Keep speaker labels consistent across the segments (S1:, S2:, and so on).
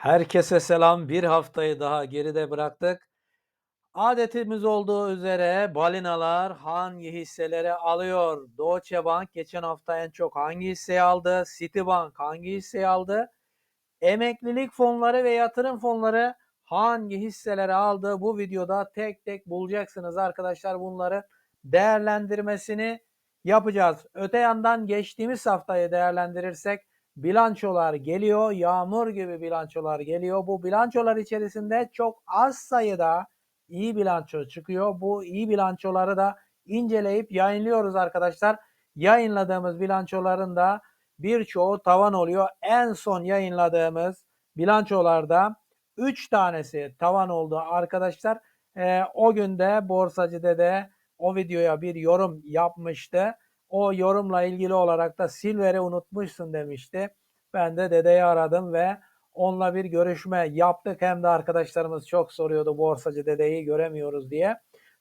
S1: Herkese selam. Bir haftayı daha geride bıraktık. Adetimiz olduğu üzere balinalar hangi hisseleri alıyor? Deutsche Bank geçen hafta en çok hangi hisseyi aldı? Citibank hangi hisseyi aldı? Emeklilik fonları ve yatırım fonları hangi hisseleri aldı? Bu videoda tek tek bulacaksınız arkadaşlar. Bunları değerlendirmesini yapacağız. Öte yandan geçtiğimiz haftayı değerlendirirsek bilançolar geliyor. Yağmur gibi bilançolar geliyor. Bu bilançolar içerisinde çok az sayıda iyi bilanço çıkıyor. Bu iyi bilançoları da inceleyip yayınlıyoruz arkadaşlar. Yayınladığımız bilançoların da birçoğu tavan oluyor. En son yayınladığımız bilançolarda 3 tanesi tavan oldu arkadaşlar. Ee, o günde Borsacı Dede o videoya bir yorum yapmıştı. O yorumla ilgili olarak da Silver'i unutmuşsun demişti. Ben de dedeyi aradım ve onunla bir görüşme yaptık. Hem de arkadaşlarımız çok soruyordu borsacı dedeyi göremiyoruz diye.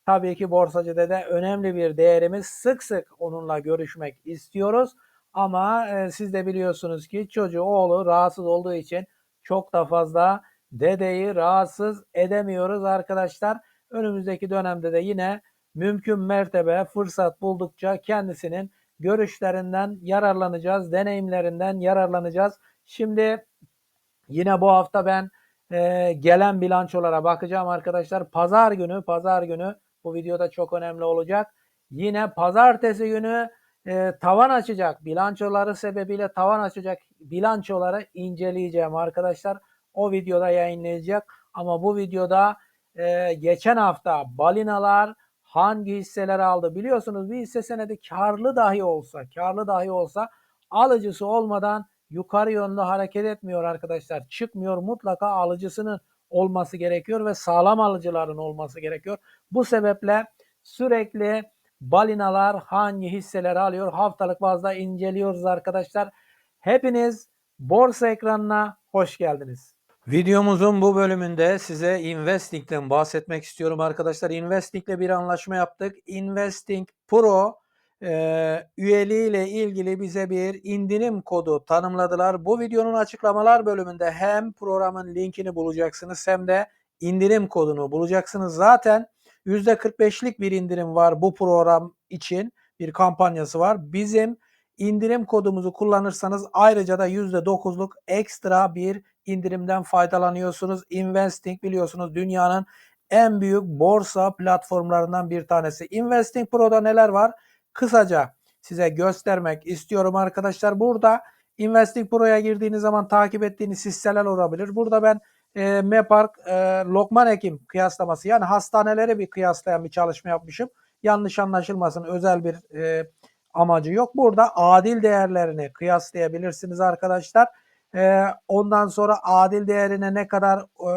S1: Tabii ki borsacı dede önemli bir değerimiz. Sık sık onunla görüşmek istiyoruz. Ama e, siz de biliyorsunuz ki çocuğu oğlu rahatsız olduğu için çok da fazla dedeyi rahatsız edemiyoruz arkadaşlar. Önümüzdeki dönemde de yine mümkün mertebe fırsat buldukça kendisinin görüşlerinden yararlanacağız, deneyimlerinden yararlanacağız. Şimdi yine bu hafta ben e, gelen bilançolara bakacağım arkadaşlar. Pazar günü, pazar günü bu videoda çok önemli olacak. Yine pazartesi günü e, tavan açacak. Bilançoları sebebiyle tavan açacak bilançoları inceleyeceğim arkadaşlar. O videoda yayınlayacak. Ama bu videoda e, geçen hafta balinalar hangi hisseler aldı? Biliyorsunuz bir hisse senedi karlı dahi olsa, karlı dahi olsa alıcısı olmadan yukarı yönlü hareket etmiyor arkadaşlar. Çıkmıyor. Mutlaka alıcısının olması gerekiyor ve sağlam alıcıların olması gerekiyor. Bu sebeple sürekli balinalar hangi hisseleri alıyor haftalık bazda inceliyoruz arkadaşlar. Hepiniz borsa ekranına hoş geldiniz. Videomuzun bu bölümünde size Investing'den bahsetmek istiyorum arkadaşlar. Investing'le bir anlaşma yaptık. Investing Pro e, üyeliğiyle ilgili bize bir indirim kodu tanımladılar. Bu videonun açıklamalar bölümünde hem programın linkini bulacaksınız hem de indirim kodunu bulacaksınız. Zaten %45'lik bir indirim var bu program için bir kampanyası var. Bizim indirim kodumuzu kullanırsanız ayrıca da %9'luk ekstra bir indirimden faydalanıyorsunuz. Investing biliyorsunuz dünyanın en büyük borsa platformlarından bir tanesi. Investing Pro'da neler var? Kısaca size göstermek istiyorum arkadaşlar. Burada Investing Pro'ya girdiğiniz zaman takip ettiğiniz hisseler olabilir. Burada ben e, Mepark, e, Lokman Hekim kıyaslaması yani hastaneleri bir kıyaslayan bir çalışma yapmışım. Yanlış anlaşılmasın özel bir e, amacı yok. Burada adil değerlerini kıyaslayabilirsiniz arkadaşlar. E, ondan sonra adil değerine ne kadar e,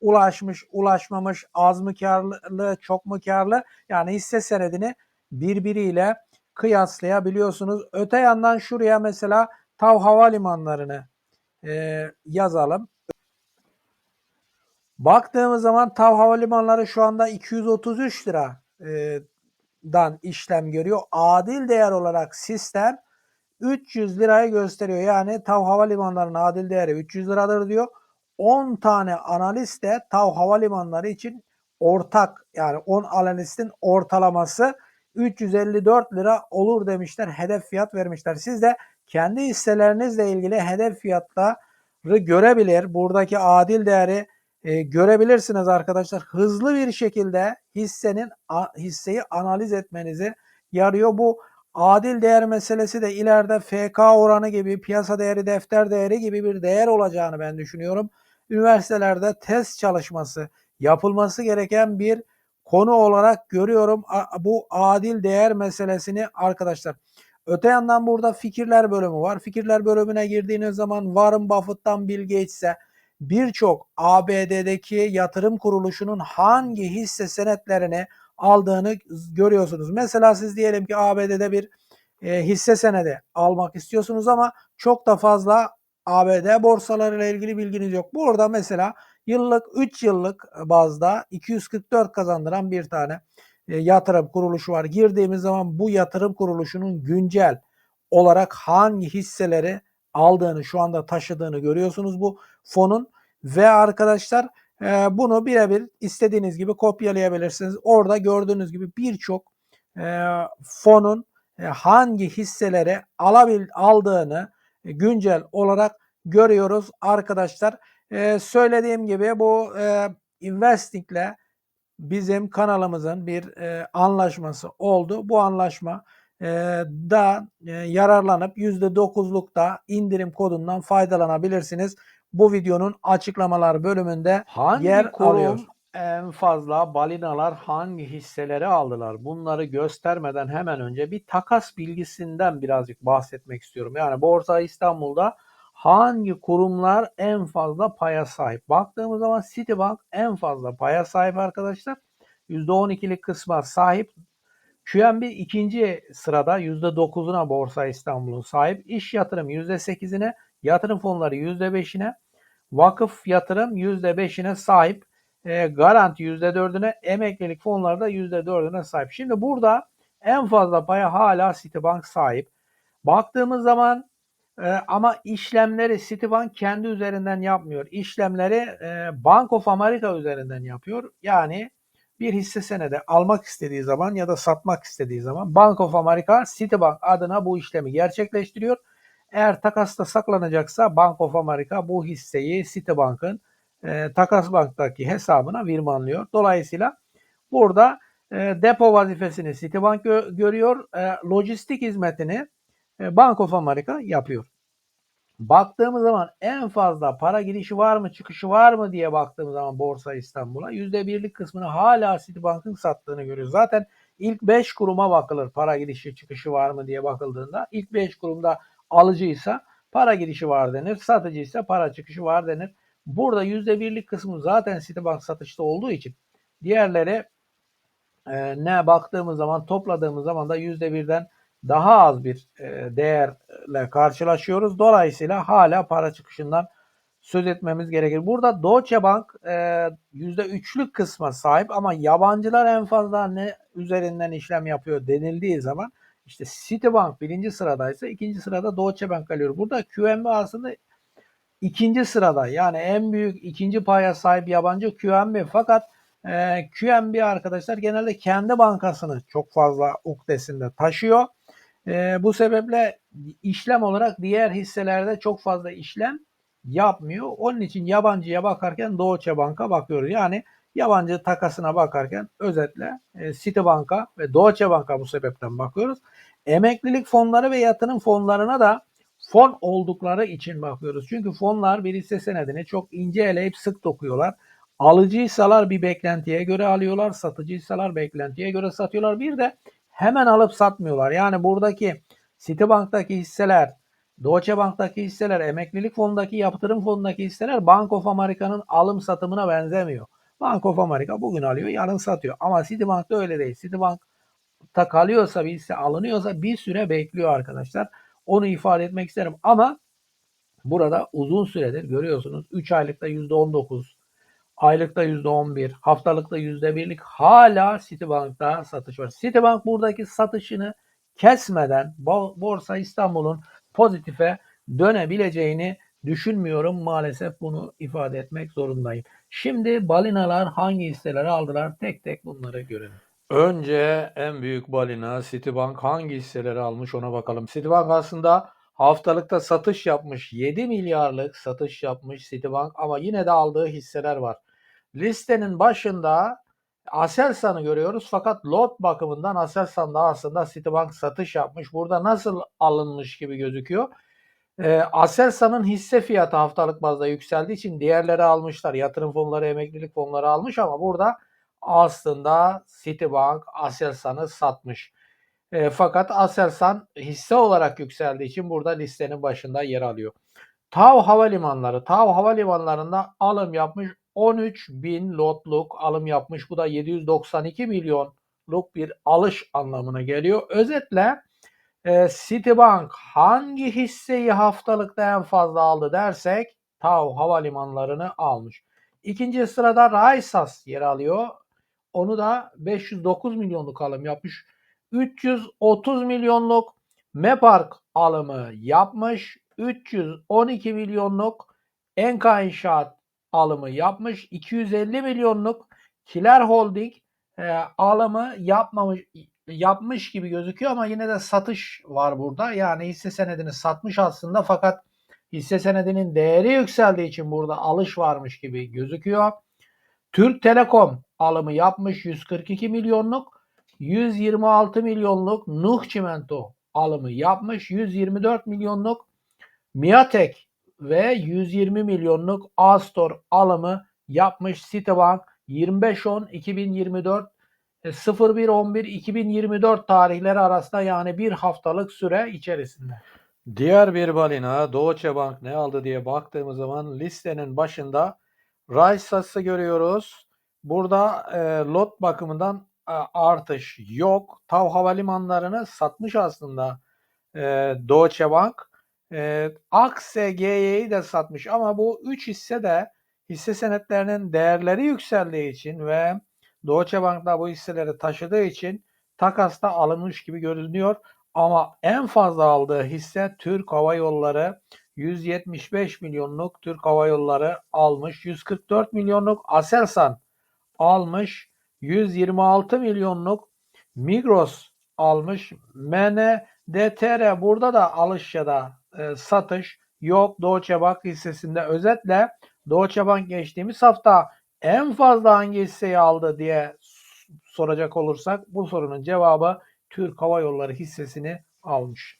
S1: ulaşmış, ulaşmamış, az mı karlı, çok mu karlı yani hisse senedini birbiriyle kıyaslayabiliyorsunuz. Öte yandan şuraya mesela Tav Havalimanlarını e, yazalım. Baktığımız zaman Tav Havalimanları şu anda 233 lira e, dan işlem görüyor. Adil değer olarak sistem 300 lirayı gösteriyor. Yani Tav Havalimanları'nın adil değeri 300 liradır diyor. 10 tane analist de Tav Havalimanları için ortak yani 10 analistin ortalaması 354 lira olur demişler. Hedef fiyat vermişler. Siz de kendi hisselerinizle ilgili hedef fiyatları görebilir. Buradaki adil değeri e, görebilirsiniz arkadaşlar. Hızlı bir şekilde hissenin hisseyi analiz etmenizi yarıyor. Bu adil değer meselesi de ileride FK oranı gibi, piyasa değeri, defter değeri gibi bir değer olacağını ben düşünüyorum. Üniversitelerde test çalışması yapılması gereken bir konu olarak görüyorum bu adil değer meselesini arkadaşlar. Öte yandan burada fikirler bölümü var. Fikirler bölümüne girdiğiniz zaman Warren Buffett'tan Bill Gates'e birçok ABD'deki yatırım kuruluşunun hangi hisse senetlerini aldığını görüyorsunuz. Mesela siz diyelim ki ABD'de bir e, hisse senedi almak istiyorsunuz ama çok da fazla ABD borsalarıyla ilgili bilginiz yok. Burada mesela yıllık 3 yıllık bazda 244 kazandıran bir tane e, yatırım kuruluşu var. Girdiğimiz zaman bu yatırım kuruluşunun güncel olarak hangi hisseleri aldığını şu anda taşıdığını görüyorsunuz bu fonun
S2: Ve arkadaşlar e, bunu birebir istediğiniz gibi kopyalayabilirsiniz. Orada gördüğünüz gibi birçok e, fonun e, hangi hisseleri alabil aldığını e, güncel olarak görüyoruz arkadaşlar. Söylediğim gibi bu Investing'le bizim kanalımızın bir anlaşması oldu. Bu anlaşma da yararlanıp %9'luk da indirim kodundan faydalanabilirsiniz. Bu videonun açıklamalar bölümünde
S1: Hangi
S2: yer
S1: kurum
S2: alıyor.
S1: en fazla balinalar hangi hisseleri aldılar? Bunları göstermeden hemen önce bir takas bilgisinden birazcık bahsetmek istiyorum. Yani Borsa İstanbul'da hangi kurumlar en fazla paya sahip? Baktığımız zaman Citibank en fazla paya sahip arkadaşlar. %12'lik kısma sahip. QNB ikinci sırada %9'una Borsa İstanbul'un sahip. İş yatırım %8'ine, yatırım fonları %5'ine, vakıf yatırım %5'ine sahip. E, garanti %4'üne, emeklilik fonları da %4'üne sahip. Şimdi burada en fazla paya hala Citibank sahip. Baktığımız zaman e, ama işlemleri Citibank kendi üzerinden yapmıyor. İşlemleri e, Bank of America üzerinden yapıyor. Yani bir hisse senedi almak istediği zaman ya da satmak istediği zaman Bank of America Citibank adına bu işlemi gerçekleştiriyor. Eğer takasta saklanacaksa Bank of America bu hisseyi Citibank'ın e, Takas Bank'taki hesabına virmanlıyor. Dolayısıyla burada e, depo vazifesini Citibank gö- görüyor, e, lojistik hizmetini e, Bank of America yapıyor. Baktığımız zaman en fazla para girişi var mı çıkışı var mı diye baktığımız zaman Borsa İstanbul'a %1'lik kısmını hala Citibank'ın sattığını görüyoruz. Zaten ilk 5 kuruma bakılır para girişi çıkışı var mı diye bakıldığında ilk 5 kurumda alıcıysa para girişi var denir, satıcıysa para çıkışı var denir. Burada %1'lik kısmı zaten Citibank satışta olduğu için diğerleri e, ne baktığımız zaman topladığımız zaman da %1'den daha az bir e, değerle karşılaşıyoruz. Dolayısıyla hala para çıkışından söz etmemiz gerekir. Burada Deutsche Bank e, %3'lük kısma sahip ama yabancılar en fazla ne üzerinden işlem yapıyor denildiği zaman işte Citibank birinci sıradaysa ikinci sırada Deutsche Bank kalıyor. Burada QNB aslında ikinci sırada yani en büyük ikinci paya sahip yabancı QNB fakat e, QNB arkadaşlar genelde kendi bankasını çok fazla ukdesinde taşıyor. E, bu sebeple işlem olarak diğer hisselerde çok fazla işlem yapmıyor. Onun için yabancıya bakarken Deutsche Bank'a bakıyoruz. Yani yabancı takasına bakarken özetle e, Citibank'a ve Deutsche Bank'a bu sebepten bakıyoruz. Emeklilik fonları ve yatırım fonlarına da fon oldukları için bakıyoruz. Çünkü fonlar bir hisse senedini çok ince eleyip sık dokuyorlar. Alıcıysalar bir beklentiye göre alıyorlar, satıcıysalar beklentiye göre satıyorlar. Bir de hemen alıp satmıyorlar. Yani buradaki Citibank'taki hisseler, Deutsche Bank'taki hisseler, emeklilik fonundaki, yatırım fonundaki hisseler Bank of America'nın alım satımına benzemiyor. Bank of America bugün alıyor, yarın satıyor. Ama Citibank'ta öyle değil. Citibank'ta kalıyorsa bir hisse alınıyorsa bir süre bekliyor arkadaşlar. Onu ifade etmek isterim. Ama burada uzun süredir görüyorsunuz 3 aylıkta %19, aylıkta %11, haftalıkta %1'lik hala Citibank'ta satış var. Citibank buradaki satışını kesmeden Borsa İstanbul'un pozitife dönebileceğini düşünmüyorum. Maalesef bunu ifade etmek zorundayım. Şimdi balinalar hangi hisseleri aldılar? Tek tek bunları görelim.
S2: Önce en büyük balina Citibank hangi hisseleri almış ona bakalım. Citibank aslında haftalıkta satış yapmış. 7 milyarlık satış yapmış Citibank ama yine de aldığı hisseler var. Listenin başında Aselsan'ı görüyoruz fakat lot bakımından Aselsan da aslında Citibank satış yapmış. Burada nasıl alınmış gibi gözüküyor. E, Aselsan'ın hisse fiyatı haftalık bazda yükseldiği için diğerleri almışlar. Yatırım fonları, emeklilik fonları almış ama burada aslında Citibank Aselsan'ı satmış. E, fakat Aselsan hisse olarak yükseldiği için burada listenin başında yer alıyor. TAV Havalimanları. TAV Havalimanlarında alım yapmış 13 bin lotluk alım yapmış. Bu da 792 milyonluk bir alış anlamına geliyor. Özetle e, Citibank hangi hisseyi haftalıkta en fazla aldı dersek TAV Havalimanlarını almış. İkinci sırada Raysas yer alıyor. Onu da 509 milyonluk alım yapmış. 330 milyonluk Mepark alımı yapmış. 312 milyonluk Enka İnşaat alımı yapmış. 250 milyonluk Kiler Holding e, alımı yapmamış yapmış gibi gözüküyor ama yine de satış var burada. Yani hisse senedini satmış aslında fakat hisse senedinin değeri yükseldiği için burada alış varmış gibi gözüküyor. Türk Telekom alımı yapmış 142 milyonluk. 126 milyonluk Nuh Çimento alımı yapmış. 124 milyonluk Miatek ve 120 milyonluk Astor alımı yapmış Citibank 25-10-2024 01-11-2024 tarihleri arasında yani bir haftalık süre içerisinde.
S1: Diğer bir balina Deutsche Bank ne aldı diye baktığımız zaman listenin başında Raysas'ı görüyoruz. Burada e, lot bakımından e, artış yok. Tav havalimanlarını satmış aslında e, Deutsche Bank. E, AXG'yi de satmış ama bu 3 hisse de hisse senetlerinin değerleri yükseldiği için ve Deutsche Bank da bu hisseleri taşıdığı için takasta alınmış gibi görünüyor. Ama en fazla aldığı hisse Türk Hava Yolları 175 milyonluk Türk Hava Yolları almış. 144 milyonluk Aselsan almış. 126 milyonluk Migros almış. MNDTR burada da alış ya da e, satış yok Deutsche Bank hissesinde. Özetle Deutsche Bank geçtiğimiz hafta en fazla hangi hisseyi aldı diye soracak olursak bu sorunun cevabı Türk Hava Yolları hissesini almış.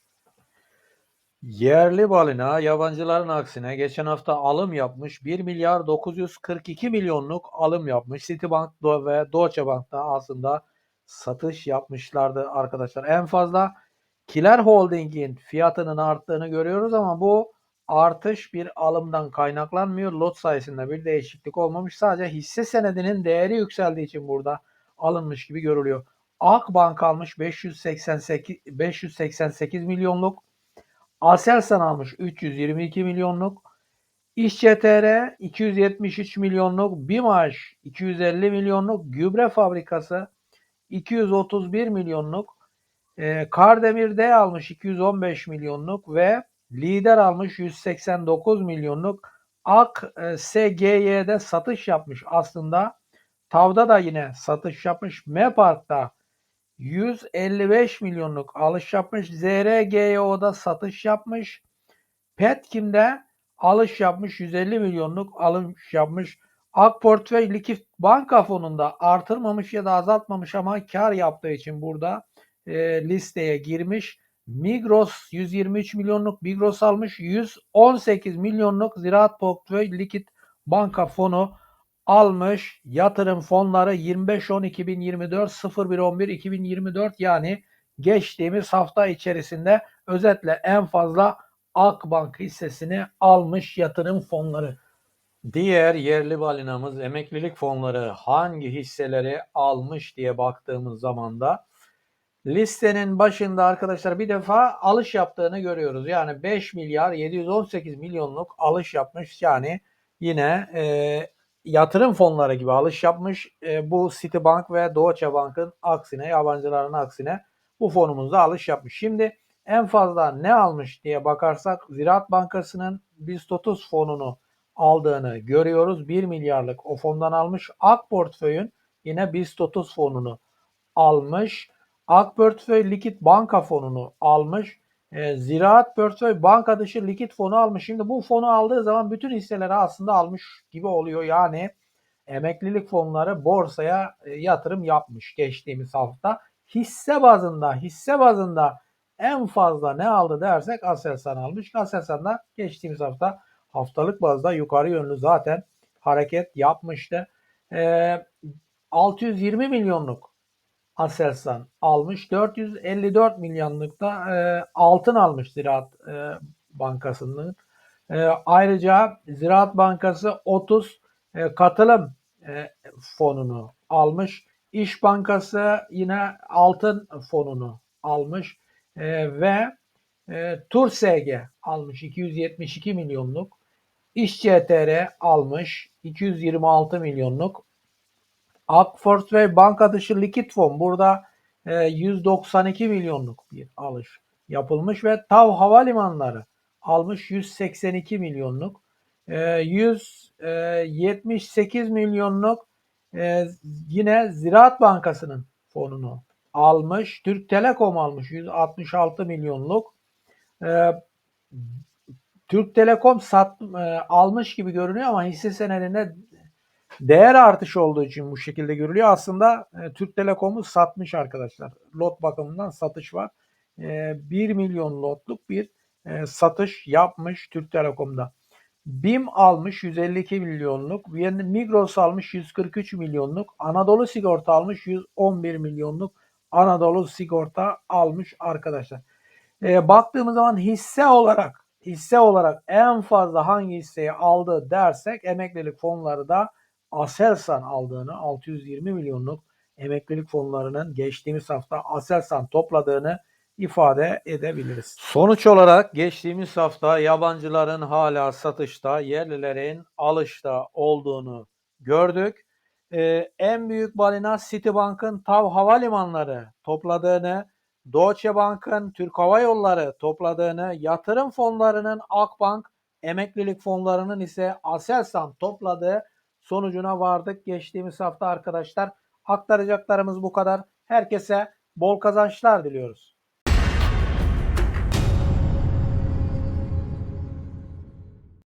S1: Yerli balina yabancıların aksine geçen hafta alım yapmış. 1 milyar 942 milyonluk alım yapmış. Citibank ve Deutsche Bank'ta aslında satış yapmışlardı arkadaşlar. En fazla Kiler Holding'in fiyatının arttığını görüyoruz ama bu artış bir alımdan kaynaklanmıyor. Lot sayısında bir değişiklik olmamış. Sadece hisse senedinin değeri yükseldiği için burada alınmış gibi görülüyor. Akbank almış 588 588 milyonluk. Aselsan almış 322 milyonluk. İşçetr 273 milyonluk. BİMAŞ 250 milyonluk. Gübre fabrikası 231 milyonluk. E, Kardemir D almış 215 milyonluk ve Lider almış 189 milyonluk. Ak e, SGY'de satış yapmış aslında. Tav'da da yine satış yapmış. Mepark'ta 155 milyonluk alış yapmış. ZRGO'da satış yapmış. Petkim'de alış yapmış. 150 milyonluk alış yapmış. Ak Portföy Likit Banka Fonu'nda artırmamış ya da azaltmamış ama kar yaptığı için burada e, listeye girmiş. Migros 123 milyonluk Migros almış. 118 milyonluk Ziraat Portföy Likit Banka Fonu almış. Yatırım fonları 25-10-2024 01-11-2024 yani geçtiğimiz hafta içerisinde özetle en fazla Akbank hissesini almış yatırım fonları. Diğer yerli balinamız emeklilik fonları hangi hisseleri almış diye baktığımız zaman da listenin başında arkadaşlar bir defa alış yaptığını görüyoruz. Yani 5 milyar 718 milyonluk alış yapmış. Yani yine e, yatırım fonları gibi alış yapmış. E, bu Citibank ve Deutsche Bank'ın aksine, yabancıların aksine bu fonumuzda alış yapmış. Şimdi en fazla ne almış diye bakarsak Ziraat Bankası'nın BIST 30 fonunu aldığını görüyoruz. 1 milyarlık o fondan almış. Ak portföyün yine BIST 30 fonunu almış. Ak portföy likit banka fonunu almış. E, ziraat portföy banka dışı likit fonu almış. Şimdi bu fonu aldığı zaman bütün hisseleri aslında almış gibi oluyor. Yani emeklilik fonları borsaya e, yatırım yapmış geçtiğimiz hafta. Hisse bazında, hisse bazında en fazla ne aldı dersek Aselsan almış. Aselsan da geçtiğimiz hafta haftalık bazda yukarı yönlü zaten hareket yapmıştı. E, 620 milyonluk Aselsan almış. 454 milyonlukta e, altın almış Ziraat e, Bankası'nın. E, ayrıca Ziraat Bankası 30 e, katılım e, fonunu almış. İş Bankası yine altın fonunu almış e, ve e, TURSG almış 272 milyonluk. İş CTR almış 226 milyonluk. Akfors ve banka dışı likit fon burada e, 192 milyonluk bir alış yapılmış ve TAV Havalimanları almış 182 milyonluk. E, 100 e, 78 milyonluk e, yine Ziraat Bankası'nın fonunu almış. Türk Telekom almış 166 milyonluk. E, Türk Telekom sat, e, almış gibi görünüyor ama hisse senedinde değer artışı olduğu için bu şekilde görülüyor. Aslında e, Türk Telekom'u satmış arkadaşlar. Lot bakımından satış var. E, 1 milyon lotluk bir e, satış yapmış Türk Telekom'da. BİM almış 152 milyonluk. Migros almış 143 milyonluk. Anadolu Sigorta almış 111 milyonluk. Anadolu Sigorta almış arkadaşlar. E, baktığımız zaman hisse olarak hisse olarak en fazla hangi hisseyi aldı dersek emeklilik fonları da Aselsan aldığını 620 milyonluk emeklilik fonlarının geçtiğimiz hafta Aselsan topladığını ifade edebiliriz.
S3: Sonuç olarak geçtiğimiz hafta yabancıların hala satışta, yerlilerin alışta olduğunu gördük. Ee, en büyük balina Citibank'ın TAV Havalimanları topladığını, Deutsche Bank'ın Türk Hava Yolları topladığını, yatırım fonlarının Akbank, emeklilik fonlarının ise Aselsan topladığı sonucuna vardık geçtiğimiz hafta arkadaşlar. Aktaracaklarımız bu kadar. Herkese bol kazançlar diliyoruz.